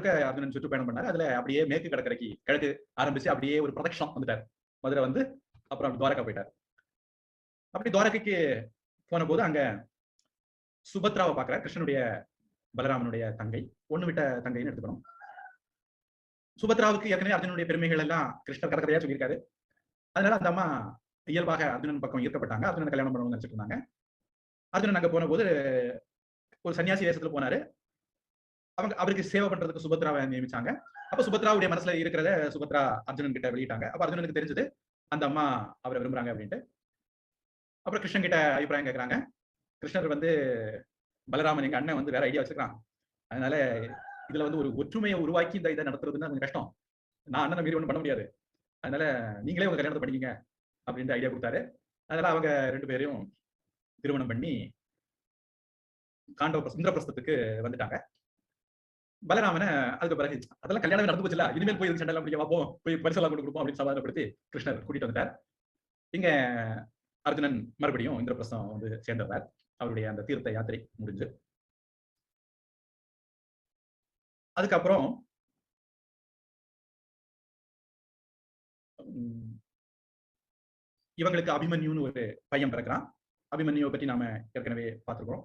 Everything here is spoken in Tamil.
முழுக்க அர்ஜுனன் சுற்றுப்பயணம் பண்ணாரு. அதுல அப்படியே மேற்கு கடற்கரைக்கு கிழக்கு ஆரம்பிச்சு அப்படியே ஒரு பிரதட்சணம் வந்துட்டார். மதுரை வந்து அப்புறம் துவாரகா போயிட்டார். அப்படி துவாரகைக்கு போன போது அங்க சுபத்ராவை பார்க்கிறார். கிருஷ்ணனுடைய பலராமனுடைய தங்கை. ஒண்ணு விட்ட தங்கைன்னு எடுத்துக்கணும். சுபத்ராவுக்கு ஏற்கனவே அர்ஜுனுடைய பெருமைகள் எல்லாம் கிருஷ்ணர் கடற்கரையா சொல்லியிருக்காரு. அதனால அந்த அம்மா இயல்பாக அர்ஜுனன் பக்கம் ஈர்க்கப்பட்டாங்க. அர்ஜுனன் கல்யாணம் பண்ணணும்னு நினைச்சிட்டு இருந்தாங்க. அர்ஜுனன் அங்க போன போது ஒரு சன்னியாசி வேஷத்துல போனாரு. அவங்க அவருக்கு சேவை பண்றதுக்கு சுபத்ராவை நியமிச்சாங்க. அப்ப சுபத்ராவுடைய மனசுல இருக்கிறத சுபத்ரா அர்ஜுனன் கிட்ட வெளியிட்டாங்க. அப்ப அர்ஜுனனுக்கு தெரிஞ்சது அந்த அம்மா அவரை விரும்புறாங்க அப்படின்ட்டு. அப்புறம் கிருஷ்ணன் கிட்ட அபிப்பிராயம் கேட்கறாங்க கிருஷ்ணர் வந்து பலராமன் எங்க அண்ணன் வந்து வேற ஐடியா வச்சுக்கிறான் அதனால இதுல வந்து ஒரு ஒற்றுமையை உருவாக்கி இந்த இதை நடத்துறதுன்னா கொஞ்சம் கஷ்டம். நான் அண்ணனை மீறி ஒன்றும் பண்ண முடியாது. அதனால நீங்களே உங்க கல்யாணத்தை பண்ணிக்கங்க அப்படின்ற ஐடியா கொடுத்தாரு. அதனால அவங்க ரெண்டு பேரையும் திருமணம் பண்ணி காண்டவ இந்திரபிரஸ்தத்துக்கு வந்துட்டாங்க. பலராமனை அதுக்கு பிறகு அதெல்லாம் கல்யாணம் நடந்து போச்சுல இனிமேல் போய் சண்டை சண்டை பிடிக்க பார்ப்போம் போய் பரிசெல்லாம் கொண்டு கொடுப்போம் அப்படின்னு சமாதானப்படுத்தி கிருஷ்ணர் கூட்டிட்டு வந்துட்டார். இங்க அர்ஜுனன் மறுபடியும் இந்திரபிரசம் வந்து சேர்ந்தவர் அவருடைய அந்த தீர்த்த யாத்திரை முடிஞ்சு. அதுக்கப்புறம் உம், இவங்களுக்கு அபிமன்யுன்னு ஒரு பையன் பிறக்கிறான். அபிமன்யுவை பத்தி நாம ஏற்கனவே பார்த்திருக்கிறோம்.